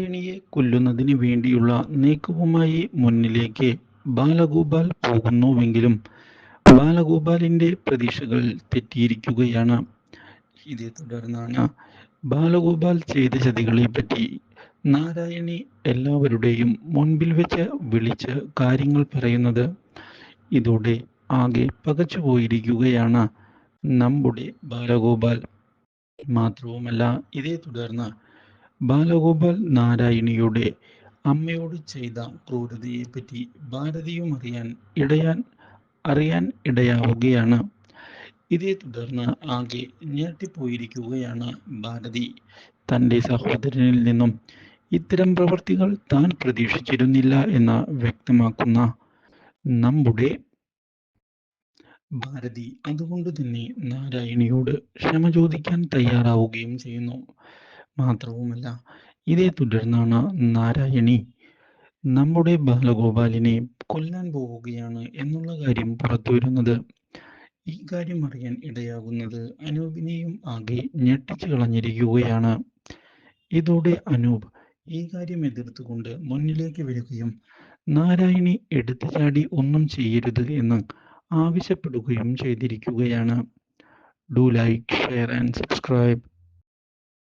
നാരായണിയെ കൊല്ലുന്നതിന് വേണ്ടിയുള്ള നീക്കവുമായി മുന്നിലേക്ക് ബാലഗോപാൽ പോകുന്നുവെങ്കിലും ബാലഗോപാലിന്റെ പ്രതീക്ഷകൾ തെറ്റിയിരിക്കുകയാണ്. ഇതേ തുടർന്നാണ് ബാലഗോപാൽ ചെയ്ത ചതികളെ പറ്റി നാരായണി എല്ലാവരുടെയും മുൻപിൽ വെച്ച് വിളിച്ച് കാര്യങ്ങൾ പറയുന്നത് ഇതോടെ ആകെ പകച്ചുപോയിരിക്കുകയാണ് നമ്മുടെ ബാലഗോപാൽ. മാത്രവുമല്ല ഇതേ തുടർന്ന് ബാലഗോപാൽ നാരായണിയുടെ അമ്മയോട് ചെയ്ത ക്രൂരതയെപ്പറ്റി ഭാരതിയും അറിയാൻ ഇടയാൻ അറിയാൻ ഇടയാവുകയാണ്. ഇതേ തുടർന്ന് ആകെ ഞെട്ടിപ്പോയിരിക്കുകയാണ് ഭാരതി. തന്റെ സഹോദരനിൽ നിന്നും ഇത്തരം പ്രവർത്തികൾ താൻ പ്രതീക്ഷിച്ചിരുന്നില്ല എന്ന് വ്യക്തമാക്കുന്ന നമ്മുടെ ഭാരതി അതുകൊണ്ട് തന്നെ നാരായണിയോട് ക്ഷമ ചോദിക്കാൻ തയ്യാറാവുകയും ചെയ്യുന്നു. മാത്രവുമല്ല. ഇതേ തുടർന്നാണ് നാരായണി നമ്മുടെ ബാലഗോപാലിനെ കൊല്ലാൻ പോവുകയാണ് എന്നുള്ള കാര്യം പുറത്തു വരുന്നത്. ഈ കാര്യം അറിയാൻ ഇടയാകുന്നത് അനൂപിനെയും ആകെ ഞെട്ടിച്ചു കളഞ്ഞിരിക്കുകയാണ്. ഇതോടെ അനൂപ് ഈ കാര്യം എതിർത്തുകൊണ്ട് മുന്നിലേക്ക് വരികയും നാരായണി എടുത്തു ചാടി ഒന്നും ചെയ്യരുത് എന്ന് ആവശ്യപ്പെടുകയും ചെയ്തിരിക്കുകയാണ്. Do like share and subscribe